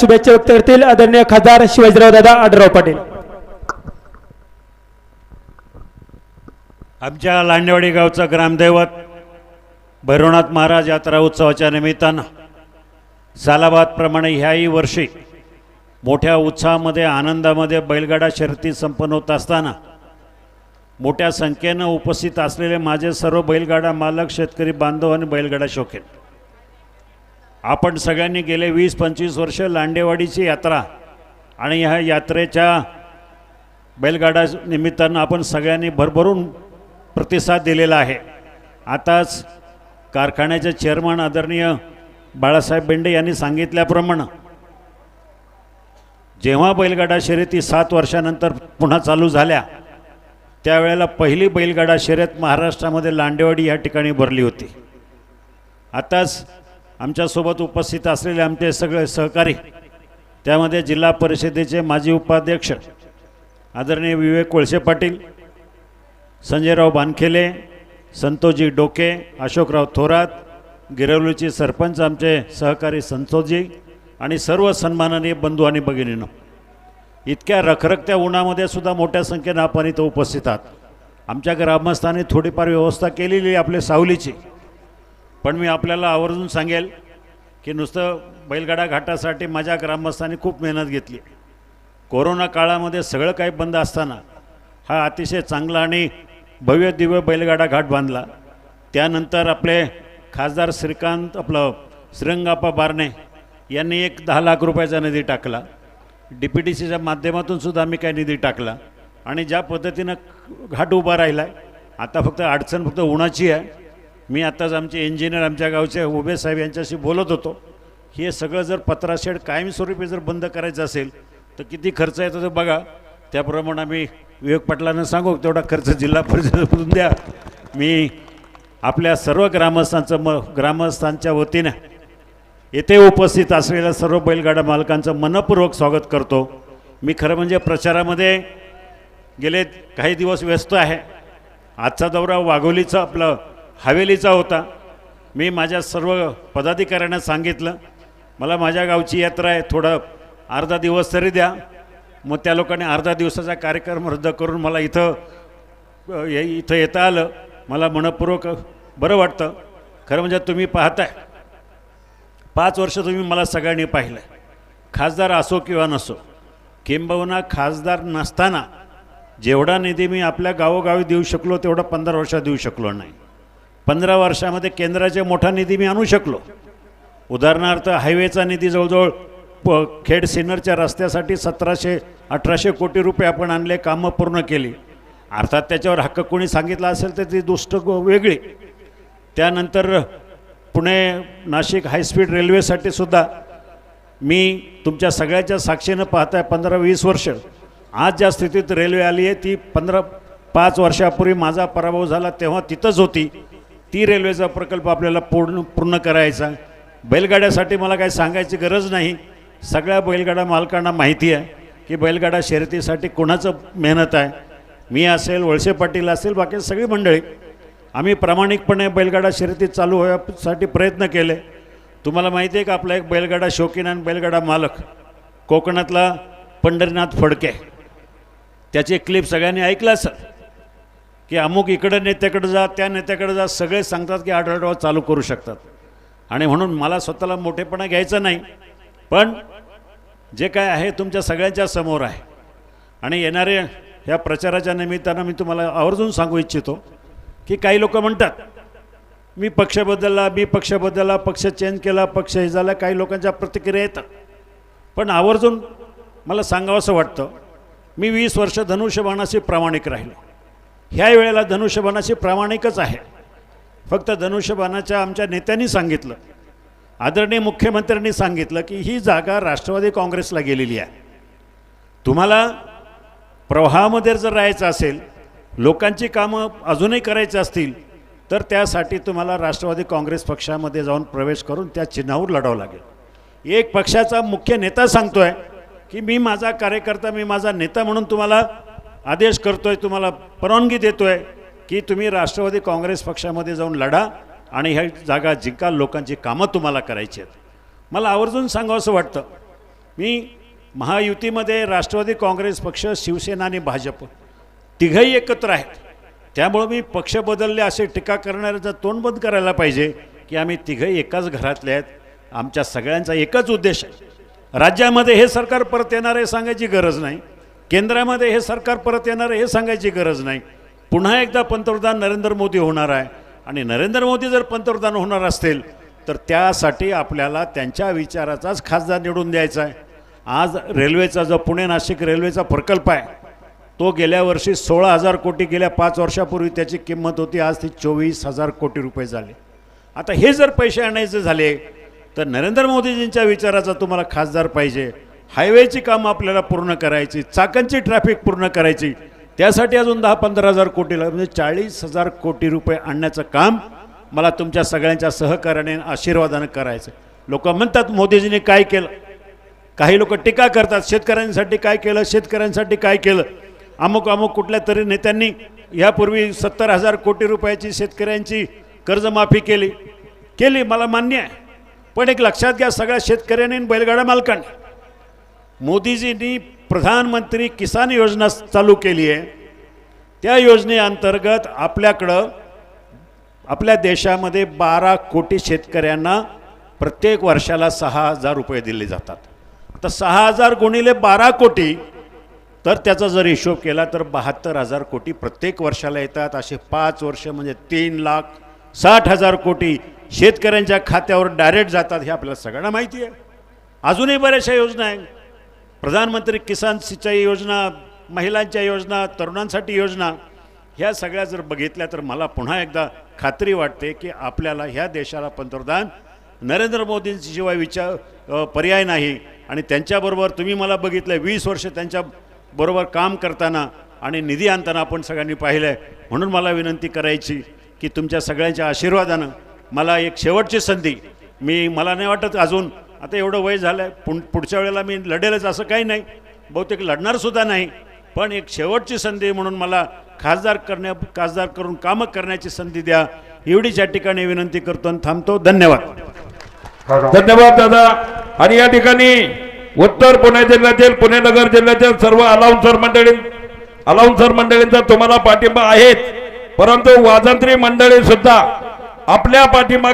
शुभेच्छा व्यक्त करतील. आदरणीय खासदार शिवाजीराव दादा आडराव पाटील. आमच्या लांडेवाडी गावचं ग्रामदैवत भैरवनाथ महाराज यात्रा उत्सवाच्या निमित्तानं सालाबादप्रमाणे ह्याही वर्षी मोठ्या उत्साहामध्ये आनंदामध्ये बैलगाडा शर्यती संपन्न होत असताना मोठ्या संख्येनं उपस्थित असलेले माझे सर्व बैलगाडा मालक शेतकरी बांधव आणि बैलगाडा शौकीन. आपण सगळ्यांनी गेले वीस पंचवीस वर्ष लांडेवाडीची यात्रा आणि ह्या यात्रेच्या बैलगाडा निमित्तानं आपण सगळ्यांनी भरभरून प्रतिसाद दिलेला आहे. आताच कारखान्याचे चेअरमन आदरणीय बाळासाहेब बेंडे यांनी सांगितल्याप्रमाणे जेव्हा बैलगाडा शर्यती सात वर्षानंतर पुन्हा चालू झाल्या त्यावेळेला पहिली बैलगाडा शर्यत महाराष्ट्रामध्ये लांडेवाडी या ठिकाणी भरली होती. आताच आमच्यासोबत उपस्थित असलेले आमचे सगळे सहकारी त्यामध्ये जिल्हा परिषदेचे माजी उपाध्यक्ष आदरणीय विवेक कोळसे पाटील संजयराव बानखेले संतोजी डोके अशोकराव थोरात गिरवलीचे सरपंच आमचे सहकारी संतोजी आणि सर्व सन्माननीय बंधू आणि भगिनीनं इतक्या रखरखत्या उन्हामध्ये सुद्धा मोठ्या संख्येनं आपण इथं उपस्थित आहात. आमच्या ग्रामस्थांनी थोडीफार व्यवस्था केलेली आहे आपल्या सावलीची. पण मी आपल्याला आवर्जून सांगेल की नुसतं बैलगाडा घाटासाठी माझ्या ग्रामस्थांनी खूप मेहनत घेतली. कोरोना काळामध्ये सगळं काही बंद असताना हा अतिशय चांगला आणि भव्य दिव्य बैलगाडा घाट बांधला. त्यानंतर आपले खासदार श्रीकांत आपलं श्रीरंगाप्पा बारणे यांनी एक दहा लाख रुपयाचा निधी टाकला. डी पी टी सीच्या माध्यमातून सुद्धा आम्ही काही निधी टाकला. आणि ज्या पद्धतीनं घाट उभा राहिला आहे आता फक्त अडचण फक्त उन्हाची आहे. मी आत्ताच आमचे इंजिनियर आमच्या गावचे उभे साहेब यांच्याशी बोलत होतो. हे सगळं जर पत्राशेड कायमस्वरूपी जर बंद करायचं असेल तर किती खर्च येतो ते बघा. त्याप्रमाणे आम्ही विवेक पाटलांना सांगू तेवढा खर्च जिल्हा परिषदेमधून द्या. मी आपल्या सर्व ग्रामस्थांचं म ग्रामस्थांच्या वतीनं येथे उपस्थित असलेल्या सर्व बैलगाडा मालकांचं मनपूर्वक स्वागत करतो. मी खरं म्हणजे प्रचारामध्ये गेले काही दिवस व्यस्त आहे. आजचा दौरा वाघोलीचा आपलं हवेलीचा होता. मी माझ्या सर्व पदाधिकाऱ्यांना सांगितलं मला माझ्या गावची यात्रा आहे थोडं अर्धा दिवस तरी द्या. मग त्या लोकांनी अर्धा दिवसाचा कार्यक्रम रद्द करून मला इथं इथं येता आलं. मला मनपूर्वक बरं वाटतं. खरं म्हणजे तुम्ही पाहताय. पाच वर्ष तुम्ही मला सगळ्यांनी पाहिलं खासदार असो किंवा नसो किंबहुना खासदार नसताना जेवढा निधी मी आपल्या गावोगावी देऊ शकलो तेवढा पंधरा वर्षात देऊ शकलो नाही. पंधरा वर्षामध्ये केंद्राचे मोठा निधी मी आणू शकलो. उदाहरणार्थ हायवेचा निधी जवळजवळ प खेड सिन्नरच्या रस्त्यासाठी सतराशे अठराशे कोटी रुपये आपण आणले कामं पूर्ण केली. अर्थात त्याच्यावर हक्क कोणी सांगितला असेल तर ती दुष्ट वेगळी. त्यानंतर पुणे नाशिक हायस्पीड रेल्वेसाठी सुद्धा मी तुमच्या सगळ्याच्या साक्षीनं पाहताय पंधरा वीस वर्ष. आज ज्या स्थितीत रेल्वे आली आहे ती पंधरा पाच वर्षापूर्वी माझा पराभव झाला तेव्हा तिथंच होती. ती रेल्वेचा प्रकल्प आपल्याला पूर्ण पूर्ण करायचा. बैलगाड्यासाठी मला काही सांगायची गरज नाही. सगळ्या बैलगाडा मालकांना माहिती आहे की बैलगाडा शर्यतीसाठी कोणाचं मेहनत आहे. मी असेल वळसे पाटील असेल बाकी सगळी मंडळी. आम्ही प्रामाणिकपणे बैलगाडा शर्यती चालू होण्यासाठी प्रयत्न केले. तुम्हाला माहिती आहे का आपला एक बैलगाडा शौकीन आणि बैलगाडा मालक? कोकणातला पंढरीनाथ फडके. त्याची क्लिप सगळ्यांनी ऐकलं सर की अमुक इकडं नेत्याकडे जा त्या नेत्याकडे जा सगळे सांगतात की आढळराव चालू करू शकतात. आणि म्हणून मला स्वतःला मोठेपणा घ्यायचं नाही पण जे काय आहे तुमच्या सगळ्यांच्या समोर आहे. आणि येणाऱ्या ह्या प्रचाराच्या निमित्तानं मी तुम्हाला आवर्जून सांगू इच्छितो की काही लोक म्हणतात मी पक्ष बदलला मी पक्ष बदलला पक्ष चेंज केला पक्ष हे झाला काही लोकांच्या प्रतिक्रिया येतात. पण आवर्जून मला सांगावंसं वाटतं मी वीस वर्ष धनुष्यबाणाशी प्रामाणिक राहिलो. ह्या वेळेला धनुष्यबाणाशी प्रामाणिकच आहे. फक्त धनुष्यबाणाच्या आमच्या नेत्यांनी सांगितलं. आदरणीय मुख्यमंत्र्यांनी सांगितलं की ही जागा राष्ट्रवादी काँग्रेसला गेलेली आहे. तुम्हाला प्रवाहामध्ये जर राहायचं असेल लोकांची कामं अजूनही करायची असतील तर त्यासाठी तुम्हाला राष्ट्रवादी काँग्रेस पक्षामध्ये जाऊन प्रवेश करून त्या चिन्हावर लढावं लागेल. एक पक्षाचा मुख्य नेता सांगतोय की मी माझा कार्यकर्ता मी माझा नेता म्हणून तुम्हाला आदेश करतोय तुम्हाला परवानगी देतोय की तुम्ही राष्ट्रवादी काँग्रेस पक्षामध्ये जाऊन लढा आणि ह्या जागा जिंका लोकांची कामं तुम्हाला करायची आहेत. मला आवर्जून सांगावं असं वाटतं मी महायुतीमध्ये राष्ट्रवादी काँग्रेस पक्ष शिवसेना आणि भाजप तिघही एकत्र आहेत. त्यामुळं मी पक्ष बदलले असे टीका करणाऱ्याचं तोंड बंद करायला पाहिजे की आम्ही तिघही एकाच घरातले आहेत. आमच्या सगळ्यांचा एकच उद्देश आहे. राज्यामध्ये हे सरकार परत येणार आहे सांगायची गरज नाही. केंद्रामध्ये हे सरकार परत येणार आहे हे सांगायची गरज नाही. पुन्हा एकदा पंतप्रधान नरेंद्र मोदी होणार आहे. आणि नरेंद्र मोदी जर पंतप्रधान होणार असतील तर त्यासाठी आपल्याला त्यांच्या विचाराचाच खासदार निवडून द्यायचा आहे. आज रेल्वेचा जो पुणे नाशिक रेल्वेचा प्रकल्प आहे तो गेल्या वर्षी सोळा हजार कोटी गेल्या पाच वर्षापूर्वी त्याची किंमत होती आज ती चोवीस हजार कोटी रुपये झाले. आता हे जर पैसे आणायचे झाले तर नरेंद्र मोदीजींच्या विचाराचा तुम्हाला खासदार पाहिजे. हायवेची कामं आपल्याला पूर्ण करायची चाकांची ट्रॅफिक पूर्ण करायची त्यासाठी अजून दहा पंधरा हजार कोटी लाग म्हणजे चाळीस हजार कोटी रुपये आणण्याचं काम मला तुमच्या सगळ्यांच्या सहकार्याने आशीर्वादानं करायचं लोक म्हणतात मोदीजींनी काय केलं? काही लोक टीका करतात शेतकऱ्यांसाठी काय केलं? शेतकऱ्यांसाठी काय केलं? अमुक अमुक कुठल्या तरी नेत्यांनी यापूर्वी सत्तर हजार कोटी रुपयाची शेतकऱ्यांची कर्जमाफी केली. केली मला मान्य आहे. पण एक लक्षात घ्या सगळ्या शेतकऱ्यांनी बैलगाडा मालकांनी. मोदीजींनी प्रधानमंत्री किसान योजना चालू केली आहे. त्या योजनेअंतर्गत आपल्याकडं आपल्या देशामध्ये बारा कोटी शेतकऱ्यांना प्रत्येक वर्षाला सहा हजार रुपये दिले जातात. तर सहा हजार गुणिले बारा कोटी तर त्याचा जर हिशोब केला तर बहात्तर हजार कोटी प्रत्येक वर्षाला येतात. असे पाच वर्ष म्हणजे तीन लाख साठ हजार कोटी शेतकऱ्यांच्या खात्यावर डायरेक्ट जातात हे आपल्याला सगळ्यांना माहिती आहे. अजूनही बऱ्याचशा योजना आहेत. प्रधानमंत्री किसान सिंचाई योजना महिलांच्या योजना तरुणांसाठी योजना ह्या सगळ्या जर बघितल्या तर मला पुन्हा एकदा खात्री वाटते की आपल्याला ह्या देशाला पंतप्रधान नरेंद्र मोदींशिवाय विचार पर्याय नाही. आणि त्यांच्याबरोबर तुम्ही मला बघितलं वीस वर्ष त्यांच्याबरोबर काम करताना आणि निधी आणताना आपण सगळ्यांनी पाहिलं आहे म्हणून मला विनंती करायची की तुमच्या सगळ्यांच्या आशीर्वादानं मला एक शेवटची संधी मी मला नाही वाटत अजून आता एवढं वय झालं आहे पुढ पुढच्या वेळेला मी लढेलच असं काही नाही. बहुतेक लढणारसुद्धा नाही. पण एक शेवटची संधी म्हणून मला खासदार करण्या खासदार करून कामं करण्याची संधी द्या. एवढीच या ठिकाणी विनंती करतो आणि थांबतो. धन्यवाद. धन्यवाद दादा. आणि या ठिकाणी उत्तर पुणे जिल्ह्यातील पुणे नगर जिल्ह्यातील सर्व अलाउन्सर मंडळी अलाउन्सर मंडळींचा तुम्हाला पाठिंबा आहेच. परंतु वाजंत्री मंडळी सुद्धा आपल्या पाठिंबा